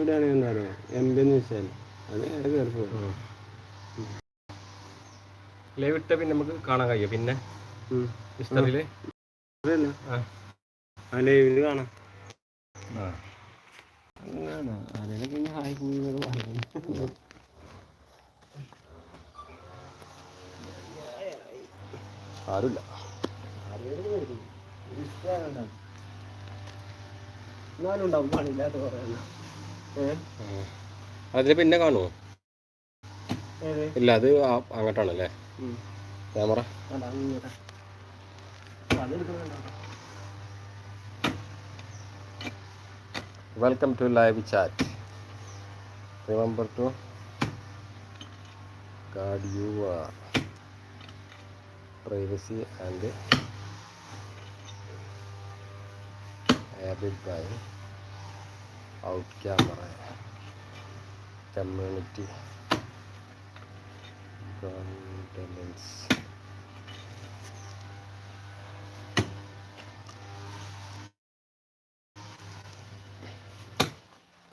ഇവിടെയാണ് എന്താ പറയുക എംബെന്ന് വെച്ചാൽ അത് കയറി പോകും ലൈവ് ഇട്ട പിന്നെ നമുക്ക് കാണാൻ കഴിയും? പിന്നെ? ലൈവിൽ കാണാം. അങ്ങനെ പിന്നെ ഹായ് കുഞ്ഞിനോട് പറഞ്ഞു ആരുമില്ല എന്നാലും ഉണ്ടാവും. പണിയില്ലാത്ത കുറേ അതിൽ പിന്നെ കാണുമോ ഇല്ല അത് അങ്ങോട്ടാണല്ലേ? Camera? Welcome to live chat remember to guard your privacy and habit by out camera community confidence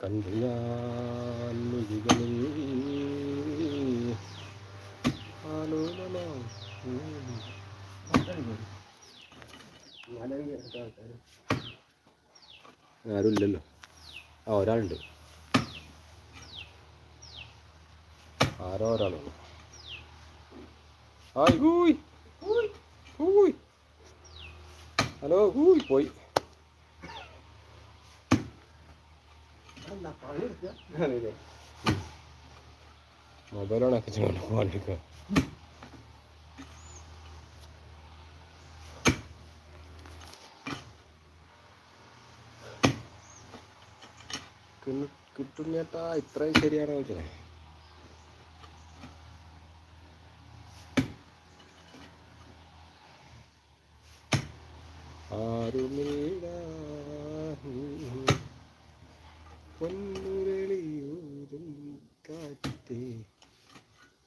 കണ്ടു ആരുമില്ലല്ലോ. ആ ഒരാളുണ്ട്. ആരോ ഒരാളാണ് ഹായ്. ഹൂയ്. ഹൂയ്. ഹലോ ഹൂയ്. പോയി. മൊബൈലാണ് ഒക്കെ ചെയ്യണം പോകാണ്ടിരിക്കുക കിട്ടും ചേട്ടാ ഇത്രയും ശരിയാണോ ചോദിച്ചേ ആരുമില്ല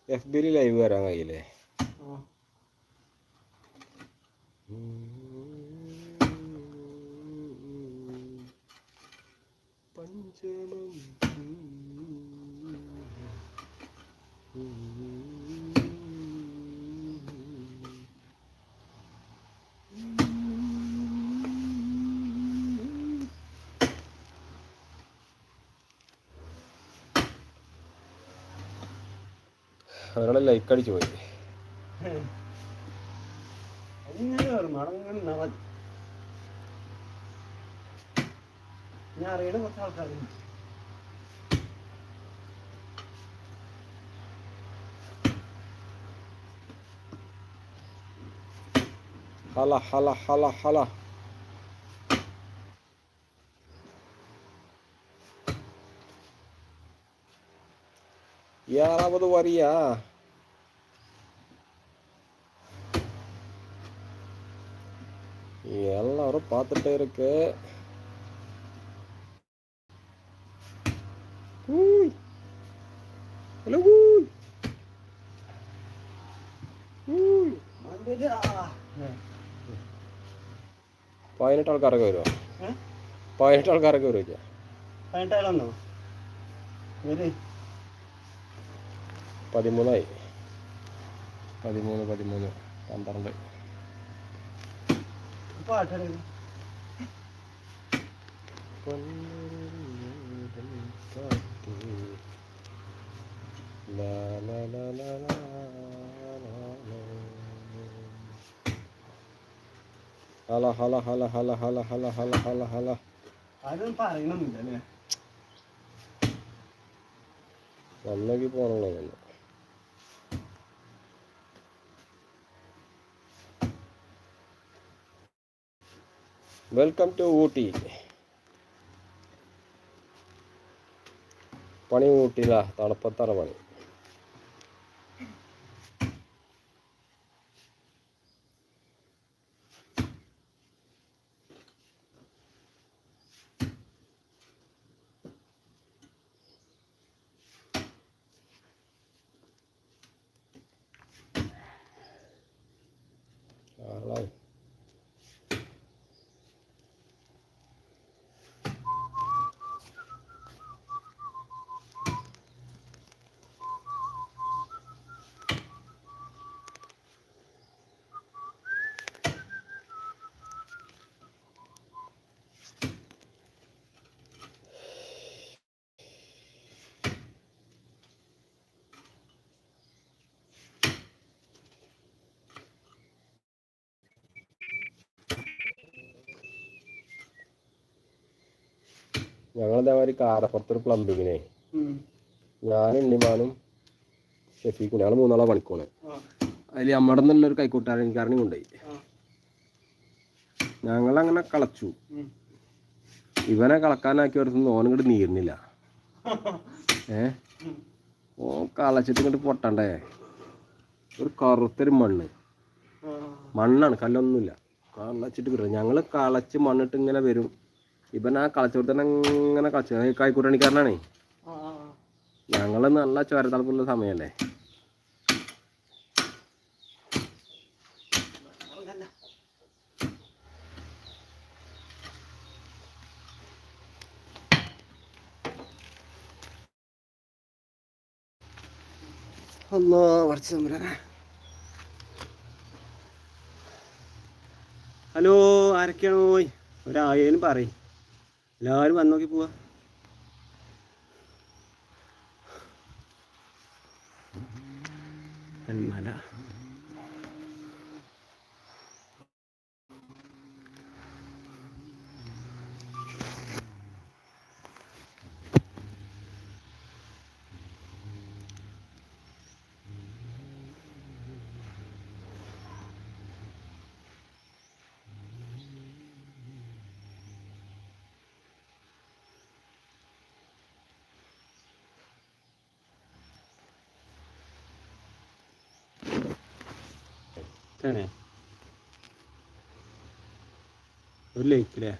എഫ് ബിയിൽ ലൈവ് വരാൻ കഴിയില്ലേ? ഒരാളെ ലൈക്ക് അടിച്ചു പോയി. ഞാൻ അറിയണ കുറച്ച് ആൾക്കാരുണ്ട്. ഹല ഹല ഹല ഹല. யாராவது வரியா எல்லாரும் பார்த்துட்டே இருக்கு ஊய். ഹലോ ഊയ്. ഊയ്. പതിനെട്ട് ആൾക്കാരൊക്കെ വരുമോ പതിനെട്ട് ആൾക്കാരൊക്കെ വരുമോ പതിനെട്ടാളാണോ വരെ പതിമൂന്നായി. പതിമൂന്ന് പതിമൂന്ന്. പന്ത്രണ്ട്. ഹല ഹല ഹല ഹല ഹല ഹല ഹല ഹല ഹല. ആരും പറയണൊന്നുമില്ല അല്ലേ? ഒന്നെങ്കിൽ പോകണല്ലോ Welcome to Uti. Pani Uti lah, tanah petar mani. Alah. ആളാവും ഞങ്ങളിതേമാതിരി കാരപ്പുറത്തൊരു പ്ലംബിങ്ങിനെ ഞാൻ ഉണ്ണിമാനും ഷെഫീഖും ഞങ്ങൾ മൂന്നാളെ പണിക്കോണ്. അതിൽ നമ്മുടെ നല്ലൊരു കൈക്കൂട്ടാരൻകാരനെ കൊണ്ടുപോയി. ഞങ്ങളങ്ങനെ കളച്ചു. ഇവനെ കളക്കാനാക്കി വരുത്തുന്ന ഓൻ ഇങ്ങോട്ട് നീരുന്നില്ല ഏ? ഓ കളച്ചിട്ട് ഇങ്ങോട്ട് പൊട്ടണ്ടേ? ഒരു കറുത്തൊരു മണ്ണ്. മണ്ണാണ് കല്ലൊന്നുമില്ല. കളച്ചിട്ട് കിട്ടും. ഞങ്ങൾ കളച്ച് മണ്ണിട്ട് ഇങ്ങനെ വരും. ഇവൻ ആ കളച്ചോട് തന്നെ ഇങ്ങനെ കളിച്ചു. കായ്ക്കൂട്ടണിക്കാരനാണേ ഞങ്ങൾ നല്ല ചോരത്തളപ്പുള്ള സമയല്ലേ? കുറച്ച് ഹലോ ആരൊക്കെയാണോ ഒരായാലും പറയും. എല്ലാവരും വന്ന് നോക്കി പോവാ. മല തന്നെ ഒരു ലൈക്ക് അല്ലേ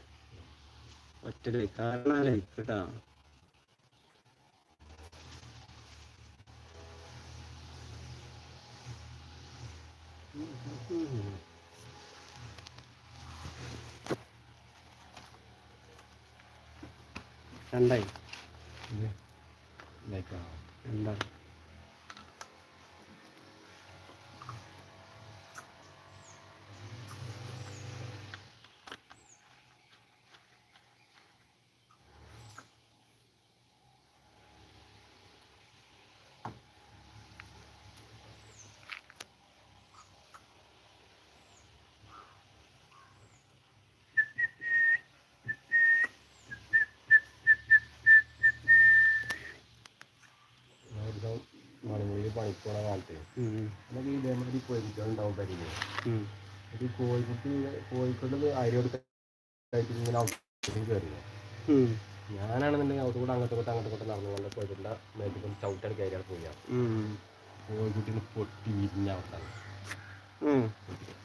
ഒറ്റ ലൈക്ക് കാരണം ലൈക്ക് കേട്ടാ രണ്ടായി. രണ്ടായി. പണിക്കോണ കാലത്ത്. നമുക്ക് ഇതേമാതിരി കോഴിക്കുട്ടികളുണ്ടാവും പരിചയം ഉം. ഒരു കോഴിക്കുട്ടി കോഴിക്കോട്ട് അരി ഇങ്ങനെ ഔട്ടിൽ കയറിയോ. ഞാനാണെന്നുണ്ടെങ്കിൽ അവിടെ കൂടെ അങ്ങോട്ട് കൂടെ അങ്ങോട്ട് കൂടെ നടന്നു കൊണ്ട് കോഴിക്കുട്ടിന്റെ ചവിട്ടാണ് കയറിയാണ് പോയാ ഉം. കോഴിക്കുട്ടിന് പൊട്ടി വിരിഞ്ഞ അവസ്ഥ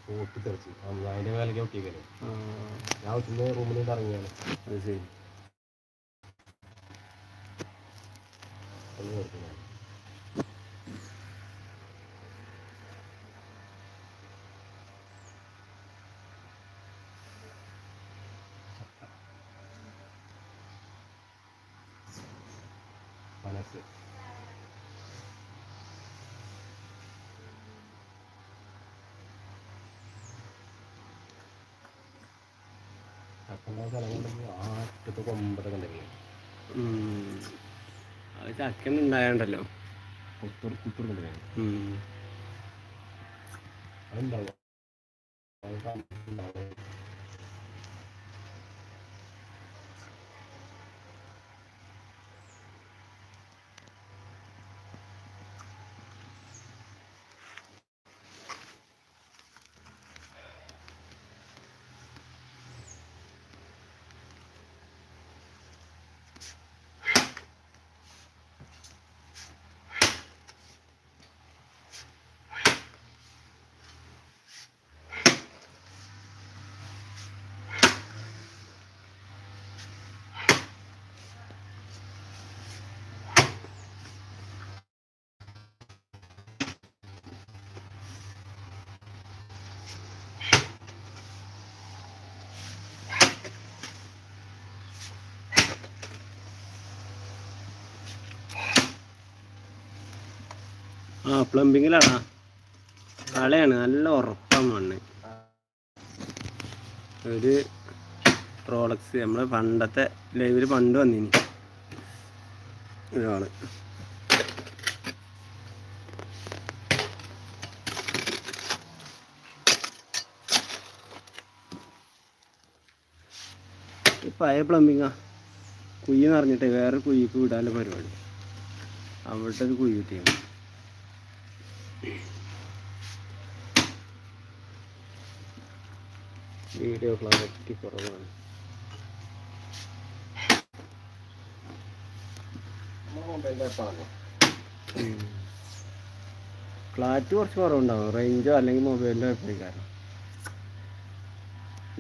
പൊട്ടി തെറിച്ച്. അതിന്റെ മേലേക്ക് ഒട്ടി കയറി. ഞാൻ ഒത്തുന്ന റൂമിൽ നിന്ന് ഇറങ്ങിയാണ്. അത് ശരി. ഒന്ന് കൊടുക്കുന്നത് മനസ്സ് ചക്കണ്ട സ്ഥലങ്ങളുണ്ടെങ്കിൽ ആറ്റത്ത് കൊമ്പത്തൊക്കെ ഉണ്ടെങ്കിൽ ഉം. അത് ചക്കൻ ഉണ്ടായണ്ടല്ലോ കുത്തൂർ കുത്തൂർ കൊണ്ടുപോയി ആ പ്ലംബിങ്ങിലാടാ കളയാണ് നല്ല ഉറപ്പാണ് മണ്ണ്. ഒരു റോളക്സ് നമ്മൾ പണ്ടത്തെ ലൈവിൽ പണ്ട് വന്നിനി. ഒരാൾ പഴയ പ്ലംബിങ്ങാ കുയ്യെന്ന് അറിഞ്ഞിട്ടേ വേറെ കുയ്യിക്ക് വിടാനുള്ള പരിപാടി. അവിടെ ഒരു വീഡിയോ ക്ലാരിറ്റി കുറവാണ്. ക്ലാറ്റ് കുറച്ച് കുറവുണ്ടാവും. റേഞ്ചോ അല്ലെങ്കിൽ മൊബൈലിന്റെ കുഴപ്പമില്ല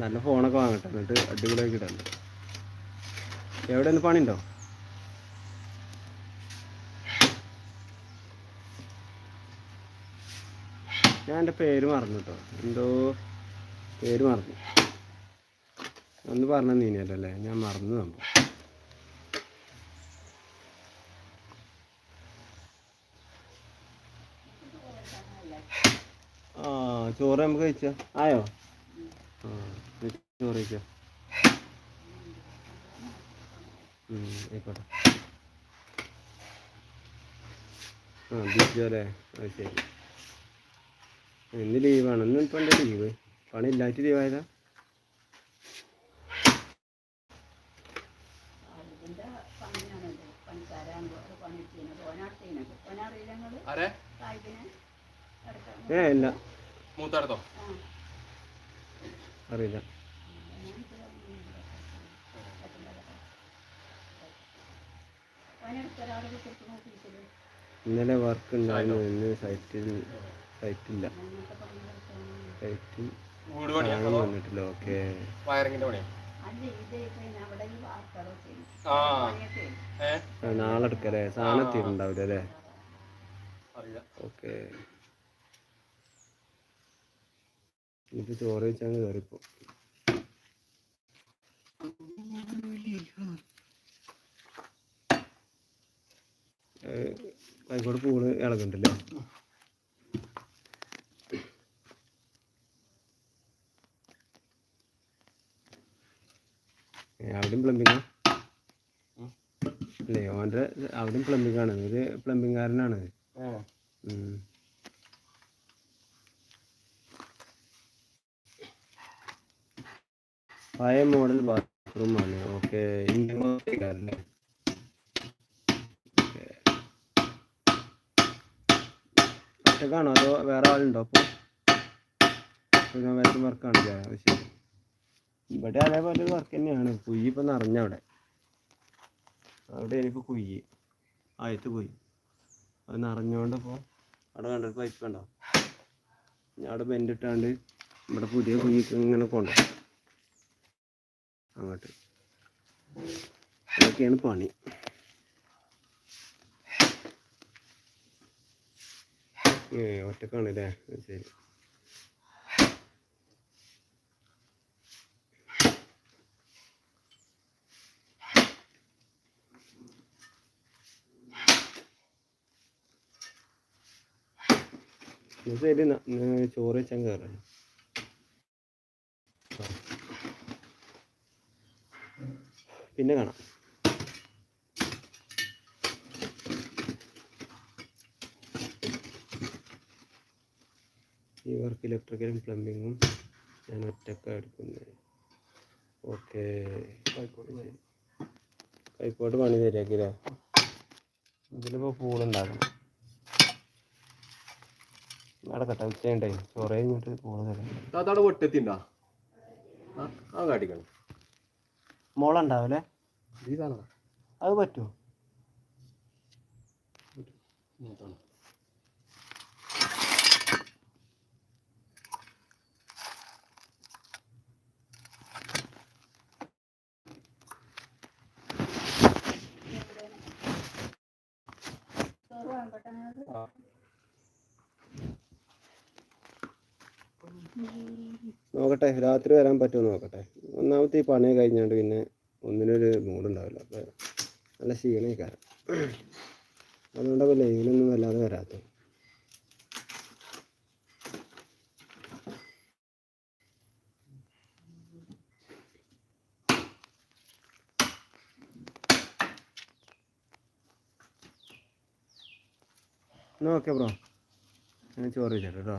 നല്ല ഫോണൊക്കെ വാങ്ങട്ടെ. എന്നിട്ട് അടിപൊളിയാക്കി ഇടണ്ട എവിടെ നിന്ന് പണിയുണ്ടോ? ഞാൻ എന്റെ പേര് മറന്നു കേട്ടോ എന്തോ പേര് മറന്നു. ഒന്ന് പറഞ്ഞ നീനല്ലോ ഞാൻ മറന്നു സംഭവം. ആ ചോറ് നമുക്ക് കഴിച്ചോ? ആയോ? ആ ചോറ് കഴിച്ചോ? ആയിക്കോട്ടെ. ആ ബീച്ച് അല്ലേ? ശരി. ഇന്ന് ലീവാണ് ഇന്ന് ഇപ്പം എന്റെ ലീവ് പണി ഇല്ലാത്ത ലീവായതാ ഏ ഇല്ല. മൂത്തടത്തോ? അറിയില്ല. ഇന്നലെ വർക്ക് ഉണ്ടായിരുന്നു. ഇന്ന് സൈറ്റിൽ സൈറ്റില്ല ലൈറ്റ് വന്നിട്ടില്ല. ഓക്കെ. നാളെ എടുക്കല്ലേ സാധനം എത്തിയിട്ടുണ്ടാവില്ല അല്ലേ? ഓക്കെ. ഇത് ചോറ് വെച്ചാണ് കയറിപ്പോ. കൈക്കോട് പൂൾ ഇളകുന്നുണ്ടല്ലേ? അവിടെയും പ്ലംബിങ്ങാ അല്ലേ ഓന്റെ അവിടെയും പ്ലംബിങ്ങാണ് ആണ്. ഒരു ഉം. പഴയ മോഡൽ ബാത്റൂം ആണ്. ഓക്കെ ഇന്ത്യൻ ഒറ്റക്കാണോ? അതോ വേറെ ആളുണ്ടോ? അപ്പോൾ വേറെ വർക്കാണല്ലേ അത് ശരി. ഇവിടെ അതേപോലെ ഒരു വർക്ക് തന്നെയാണ്. കുഴി ഇപ്പം നിറഞ്ഞ അവിടെ. അവിടെ എനിക്ക് കുഴി. ആയത്ത് പോയി അത് അപ്പോൾ അവിടെ കണ്ടിട്ട് പൈപ്പ് കണ്ടോ ഞാൻ അവിടെ ബെൻഡ് ഇട്ടാണ്ട് ഇവിടെ പുതിയ കുഴി ഇങ്ങനെ കൊണ്ടു. അങ്ങോട്ട്. അതൊക്കെയാണ് പണി. ഒറ്റക്കാണ് അല്ലേ ശരി. ശരി ചോറ് വെച്ചാൽ കയറാം പിന്നെ കാണാം. ഈ വർക്ക് ഇലക്ട്രിക്കലും പ്ലംബിങ്ങും ഞാൻ ഒറ്റക്കാണ് എടുക്കുന്നത് ഓക്കെ കൈക്കോട്ട് പണി. ശരിയാക്കില്ലേ ഇതിലിപ്പോൾ പൂളുണ്ടാക്കണം. നടക്കട്ടെ ഉച്ചയുണ്ടേ പൂൾ തരാം താത്താടെ പൊട്ടെത്തിണ്ടാ ആ കാട്ടിക്കണം. മോളുണ്ടാവില്ലേ അത് പറ്റുമോ മൂത്താണ് ചോറ് വാങ്ങട്ടെ നിങ്ങൾക്ക് നോക്കട്ടെ രാത്രി വരാൻ പറ്റുമോ നോക്കട്ടെ. ഒന്നാമത്തെ ഈ പണി കഴിഞ്ഞാണ്ട് പിന്നെ ഒന്നിനൊരു മൂടുണ്ടാവില്ല അപ്പോൾ നല്ല ക്ഷീണക്കാരം. അതുകൊണ്ടപ്പോൾ ലൈവിലൊന്നും വല്ലാതെ വരാത്ത ഓക്കെ ബ്രോ. ഞാൻ ചോറ് വെച്ചിട്ടോ